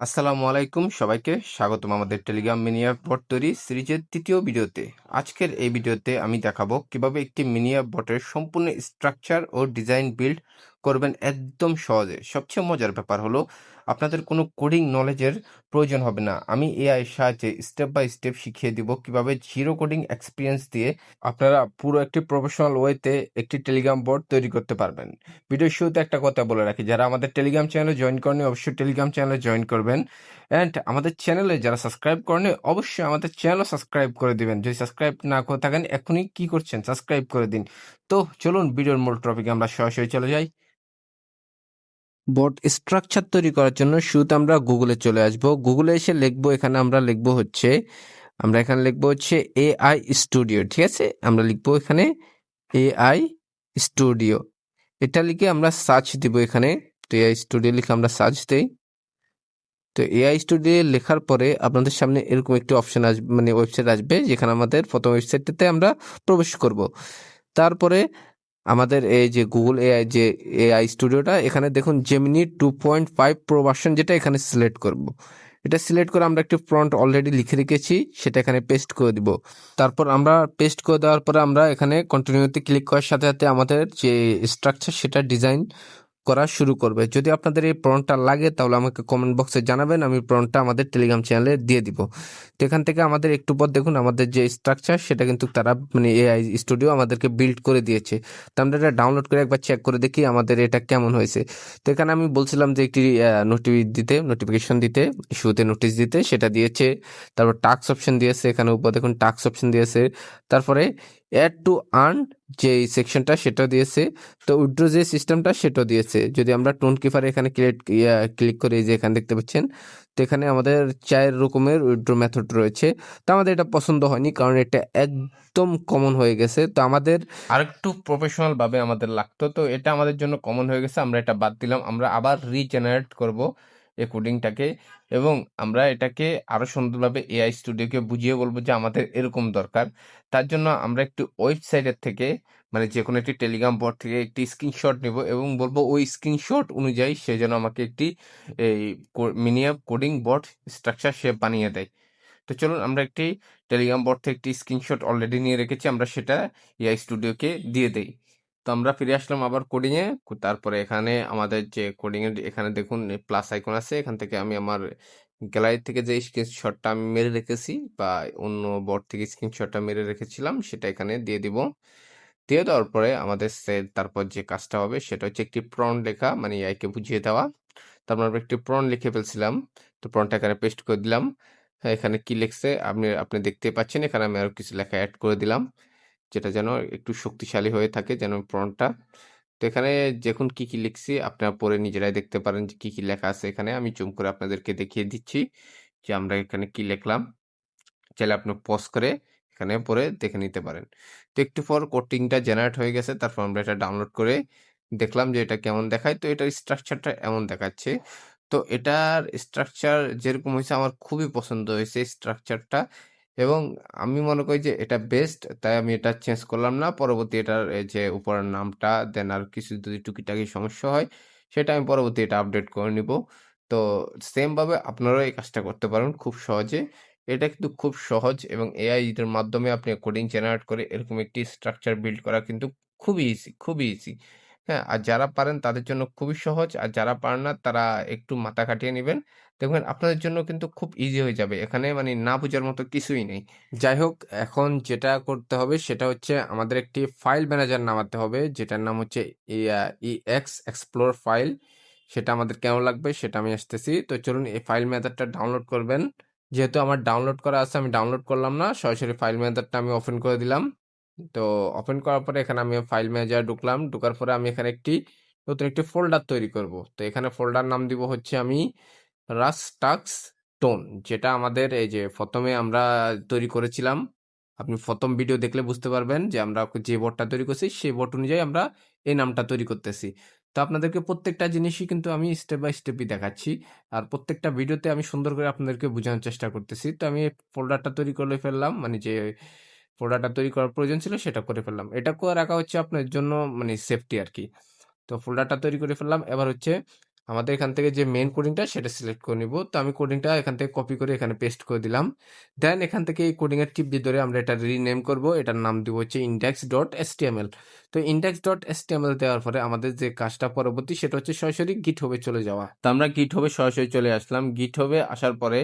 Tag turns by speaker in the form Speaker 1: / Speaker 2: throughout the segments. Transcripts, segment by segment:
Speaker 1: আসসালামু আলাইকুম সবাইকে। স্বাগতম আমাদের টেলিগ্রাম মিনি অ্যাপ বট তৈরি সিরিজের তৃতীয় ভিডিওতে। আজকের এই ভিডিওতে আমি দেখাবো কীভাবে একটি মিনি অ্যাপ বটের সম্পূর্ণ স্ট্রাকচার ও ডিজাইন বিল্ড করবেন একদম সহজে। সবচেয়ে মজার ব্যাপার হলো, আপনাদের কোনো কোডিং নলেজের প্রয়োজন হবে না। আমি এআই সাহায্যে স্টেপ বাই স্টেপ শিখিয়ে দিব কীভাবে জিরো কোডিং এক্সপিরিয়েন্স দিয়ে আপনারা পুরো একটি প্রফেশনাল ওয়েতে একটি টেলিগ্রাম বোর্ড তৈরি করতে পারবেন। ভিডিওর শুরুতে একটা কথা বলে রাখি, যারা আমাদের টেলিগ্রাম চ্যানেলে জয়েন করেনি অবশ্যই টেলিগ্রাম চ্যানেলে জয়েন করবেন। অ্যান্ড আমাদের চ্যানেলে যারা সাবস্ক্রাইব করেনি অবশ্যই আমাদের চ্যানেলও সাবস্ক্রাইব করে দিবেন। যদি সাবস্ক্রাইব না করে থাকেন, এখনই কি করছেন? সাবস্ক্রাইব করে দিন। তো চলুন, ভিডিওর মূল টপিকে আমরা সরাসরি চলে যাই। বোর্ড স্ট্রাকচার তৈরি করার জন্য শুরুতে আমরা গুগলে চলে আসব। গুগলে এসে লিখব, এখানে আমরা লিখব হচ্ছে, আমরা এখানে লিখব হচ্ছে এআই স্টুডিও ঠিক আছে? আমরা লিখব এখানে এআই স্টুডিও এটা লিখে আমরা সার্চ দিব এখানে। তো এআই স্টুডিও লিখে আমরা সার্চ দেই। তো এআই স্টুডিও লেখার পরে আপনাদের সামনে এরকম একটি অপশন আসবে মানে ওয়েবসাইট আসবে, যেখানে আমাদের প্রথম ওয়েবসাইটটাতে আমরা প্রবেশ করব। তারপরে আমাদের এই যে গুগল এআই যে এআই স্টুডিওটা এখানে দেখুন Gemini two point five pro version যেটা এখানে সিলেক্ট করব। এটা সিলেক্ট করে আমরা একটি ফ্রন্ট অলরেডি লিখে রেখেছি, সেটা এখানে পেস্ট করে দিব। তারপর আমরা পেস্ট করে দেওয়ার পরে আমরা এখানে কন্টিনিউতে ক্লিক করার সাথে সাথে আমাদের যে স্ট্রাকচার সেটা ডিজাইন করা শুরু করবে। যদি আপনাদের এই প্রনটা লাগে, তাহলে আমাকে কমেন্ট বক্সে জানাবেন, আমি প্রনটা আমাদের টেলিগ্রাম চ্যানেলে দিয়ে দিব। তো এখান থেকে আমাদের একটু পর দেখুন, আমাদের যে স্ট্রাকচার সেটা কিন্তু তারা মানে এআই স্টুডিও আমাদেরকে বিল্ড করে দিয়েছে। তো আমরা এটা ডাউনলোড করে একবার চেক করে দেখি আমাদের এটা কেমন হয়েছে। তো এখানে আমি বলছিলাম যে একটি নোটি দিতে নোটিফিকেশন দিতে, শুরুতে নোটিশ দিতে, সেটা দিয়েছে। তারপর টাক্স অপশন দিয়েছে এখানে উপর, দেখুন টাক্স অপশন দিয়েছে। তারপরে অ্যাড টু আর্ন যে সেকশনটা সেটা দিয়েছে। তো উইড্রো যে সিস্টেমটা সেটাও দিয়েছে। যদি আমরা টোন কিপার এখানে ক্লিক ক্লিক করি যে এখানে দেখতে পাচ্ছেন, তো এখানে আমাদের চার রকমের উইড্রো মেথড রয়েছে। তো আমাদের এটা পছন্দ হয়নি কারণ এটা একদম কমন হয়ে গেছে। তো আমাদের আরেকটু প্রফেশনাল ভাবে আমাদের লাগতো। তো এটা আমাদের জন্য কমন হয়ে গেছে। আমরা এটা বাদ দিলাম। আমরা আবার রিজেনারেট করব। এই কোডিংটাকে এবং আমরা এটাকে আরও সুন্দরভাবে এআই স্টুডিওকে বুঝিয়ে বলব যে আমাদের এরকম দরকার। তার জন্য আমরা একটি ওয়েবসাইটের থেকে মানে যে কোনো একটি টেলিগ্রাম বোর্ড থেকে একটি স্ক্রিনশট নেব এবং বলব ওই স্ক্রিনশট অনুযায়ী সে যেন আমাকে একটি, এই মিনিয়াম কোডিং বোর্ড স্ট্রাকচার সে বানিয়ে দেয়। তো চলুন আমরা একটি টেলিগ্রাম বোর্ড থেকে একটি স্ক্রিনশট অলরেডি নিয়ে রেখেছি, আমরা সেটা এআই স্টুডিওকে দিয়ে দেই। তো আমরা ফিরে আসলাম আবার কোডিংয়ে তারপরে এখানে আমাদের যে কোডিং এর, এখানে দেখুন প্লাস আইকন আছে। এখান থেকে আমি আমার গ্যালারি থেকে যে স্ক্রিনশটটা আমি মেরে রেখেছি বা অন্য বোর্ড থেকে স্ক্রিনশটটা মেরে রেখেছিলাম, সেটা এখানে দিয়ে দিব। দিয়ে দেওয়ার পরে আমাদের তারপর যে কাজটা হবে, সেটা হচ্ছে একটি প্রন লেখা মানে আইকে বুঝিয়ে দেওয়া। তারপর আমরা একটি প্রন লিখে ফেলছিলাম। তো প্রনটা এখানে পেস্ট করে দিলাম। এখানে কি লিখছে? আপনি আপনি দেখতে পাচ্ছেন, এখানে আমি আরও কিছু লেখা অ্যাড করে দিলাম। যেটা যেন একটু শক্তিশালী হয়ে থাকে যেন প্রনটা তো এখানে যখন কি কি লিখছি। আপনারা পরে নিজেরাই দেখতে পারেন যে কি কি লেখা আছে এখানে। আমি জুম করে আপনাদেরকে দেখিয়ে দিচ্ছি যে আমরা এখানে কি লিখলাম। চাইলে আপনি পজ করে এখানে পরে দেখে নিতে পারেন। তো একটু পর কোটিংটা জেনারেট হয়ে গেছে। তারপর আমরা এটা ডাউনলোড করে দেখলাম যে এটা কেমন দেখায়। তো এটার স্ট্রাকচারটা এমন দেখাচ্ছে। তো এটার স্ট্রাকচার যেরকম হয়েছে, আমার খুবই পছন্দ হয়েছে স্ট্রাকচারটা এবং আমি মনে করি যে এটা বেস্ট তাই আমি এটা চেঞ্জ করলাম না। পরবর্তী এটার যে উপরের নামটা দেন আর কিছু যদি টুকিটাকি সমস্যা হয়, সেটা আমি পরবর্তী এটা আপডেট করে নিব। তো সেমভাবে আপনারাও এই কাজটা করতে পারেন খুব সহজে। এটা কিন্তু খুব সহজ এবং এআই মাধ্যমে আপনি কোডিং জেনারেট করে এরকম একটি স্ট্রাকচার বিল্ড করা কিন্তু খুবই ইজি খুবই ইজি হ্যাঁ আর যারা পারেন তাদের জন্য খুবই সহজ। আর যারা পারেন না তারা একটু মাথা খাটিয়ে নেবেন। দেখবেন আপনাদের জন্য কিন্তু খুব ইজি হয়ে যাবে। এখানে মানে না বোঝার মতো কিছুই নেই। যাই হোক, এখন যেটা করতে হবে সেটা হচ্ছে আমাদের একটি ফাইল ম্যানেজার নামাতে হবে। যেটার নাম হচ্ছে ই এক্স এক্সপ্লোর ফাইল সেটা আমাদের কেমন লাগবে সেটা আমি আসতেছি। তো চলুন এই ফাইল ম্যানেজারটা ডাউনলোড করবেন। যেহেতু আমার ডাউনলোড করা আছে, আমি ডাউনলোড করলাম না। সরাসরি ফাইল ম্যানেজারটা আমি ওপেন করে দিলাম। তো ওপেন করার পরে এখানে আমি ফাইল ম্যানেজার ঢুকলাম। ঢোকার পরে আমি এখানে একটি নতুন একটি ফোল্ডার তৈরি করব। তো এখানে ফোল্ডার নাম দিব হচ্ছে আমি রাস টাক্স টোন যেটা আমাদের এই যে প্রথমে আমরা তৈরি করেছিলাম। আপনি প্রথম ভিডিও দেখলে বুঝতে পারবেন যে আমরা যে বোর্ডটা তৈরি করছি, সেই বোর্ড অনুযায়ী আমরা এই নামটা তৈরি করতেছি। তো আপনাদেরকে প্রত্যেকটা জিনিসই কিন্তু আমি স্টেপ বাই স্টেপই দেখাচ্ছি। আর প্রত্যেকটা ভিডিওতে আমি সুন্দর করে আপনাদেরকে বোঝানোর চেষ্টা করতেছি। তো আমি ফোল্ডারটা তৈরি করে ফেললাম মানে যে ফোল্ডারটা তৈরি করার প্রয়োজন ছিল, সেটা করে ফেললাম। এটা করে রাখা হচ্ছে আপনার জন্য মানে সেফটি আর কি তো ফোল্ডারটা তৈরি করে ফেললাম। এবার হচ্ছে আমাদের এখান থেকে যে মেন কোডিংটা সেটা সিলেক্ট করে নিব। তো আমি কোডিংটা এখান থেকে কপি করে এখানে পেস্ট করে দিলাম। দেন এখান থেকে এই কোডিংয়ের টিপ দিয়ে ধরে আমরা এটা রিনেম করব। এটার নাম দিব হচ্ছে ইন্ডেক্স ডট এসটিএমএল তো ইন্ডেক্স ডট এসটিএমএল দেওয়ার পরে আমাদের যে কাজটা পরবর্তী, সেটা হচ্ছে সরাসরি গিট হবে চলে যাওয়া। তো আমরা গিট হবে সরাসরি চলে আসলাম। গিট হবে আসার পরে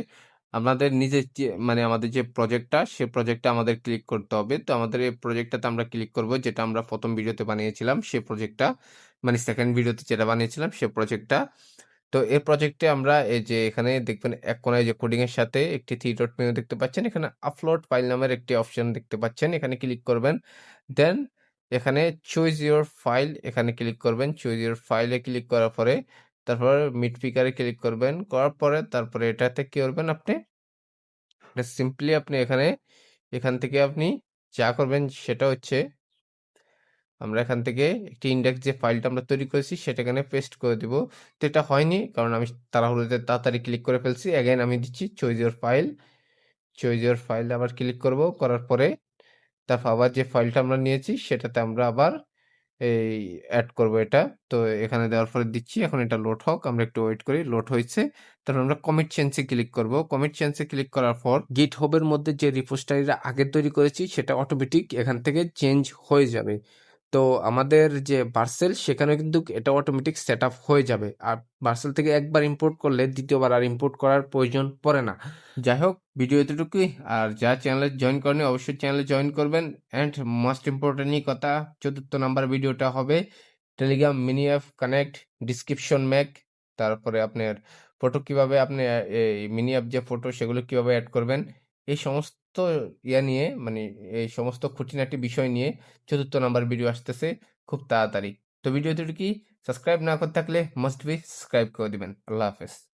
Speaker 1: আমাদের নিজের মানে আমাদের যে প্রজেক্টটা সে প্রজেক্টটা আমাদের ক্লিক করতে হবে। তো আমাদের এই প্রজেক্টটাতে আমরা ক্লিক করব, যেটা আমরা প্রথম ভিডিওতে বানিয়েছিলাম, সে প্রজেক্টটা মানে সেকেন্ড ভিডিওতে যেটা বানিয়েছিলাম, সে প্রজেক্টটা তো এই প্রজেক্টে আমরা এই যে এখানে দেখবেন, এক কোনায় যে কোডিংয়ের সাথে একটি থ্রি ডট মেনু দেখতে পাচ্ছেন, এখানে আপলোড ফাইল নামের একটি অপশন দেখতে পাচ্ছেন, এখানে ক্লিক করবেন। দেন এখানে চুজ ইউর ফাইল এখানে ক্লিক করবেন। চুজ ইউর ফাইলে ক্লিক করার পরে তারপর মিড পিকারে ক্লিক করবেন। করার পরে তারপরে এটাতে কি করবেন আপনি? সিম্পলি আপনি এখানে, এখান থেকে আপনি যা করবেন সেটা হচ্ছে, আমরা এখান থেকে একটি ইন্ডেক্স যে ফাইলটা আমরা তৈরি করেছি সেটা এখানে পেস্ট করে দিব। তো এটা হয়নি, কারণ আমি তাড়াহুড়োতে তাড়াতাড়ি ক্লিক করে ফেলছি। অ্যাগেন আমি দিচ্ছি choice your file choice your file আবার ক্লিক করব। করার পরে, তারপর আবার যে ফাইলটা আমরা নিয়েছি সেটাতে আমরা আবার এই অ্যাড করব এটা। তো এখানে দেওয়ার পরে দিচ্ছি, এখন এটা লোড হোক, আমরা একটু ওয়েট করি লোড হয়েছে। তারপর আমরা কমিট চেঞ্জে ক্লিক করব। কমিট চেঞ্জে ক্লিক করার পর গিট হোবের মধ্যে যে রিপোস্টারিটা আগে তৈরি করেছি, সেটা অটোমেটিক এখান থেকে চেঞ্জ হয়ে যাবে। তো আমাদের যে বার্সেল সেখানে কিন্তু এটা অটোমেটিক সেট আপ হয়ে যাবে। আর বার্সেল থেকে একবার ইম্পোর্ট করলে দ্বিতীয়বার আর ইম্পোর্ট করার প্রয়োজন পড়ে না। যাই হোক ভিডিও এতটুকুই। আর যা চ্যানেলে জয়েন করেনি, অবশ্যই চ্যানেলে জয়েন করবেন। অ্যান্ড মোস্ট ইম্পর্টেন্টই কথা, চতুর্থ নাম্বার ভিডিওটা হবে Telegram mini app connect description Mac তারপরে আপনার ফটো কীভাবে আপনি এই মিনি অ্যাপ যে ফটো সেগুলো কীভাবে অ্যাড করবেন। এই সমস্ত ইয়া নিয়ে মানে এই সমস্ত খুঁটিনাটি বিষয় নিয়ে চতুর্থ নাম্বার ভিডিও আসতেছে খুব তাড়াতাড়ি। তো ভিডিও দুটি কি সাবস্ক্রাইব না করে থাকলে মাস্ট বি সাবস্ক্রাইব করে দিবেন। আল্লাহ হাফেজ।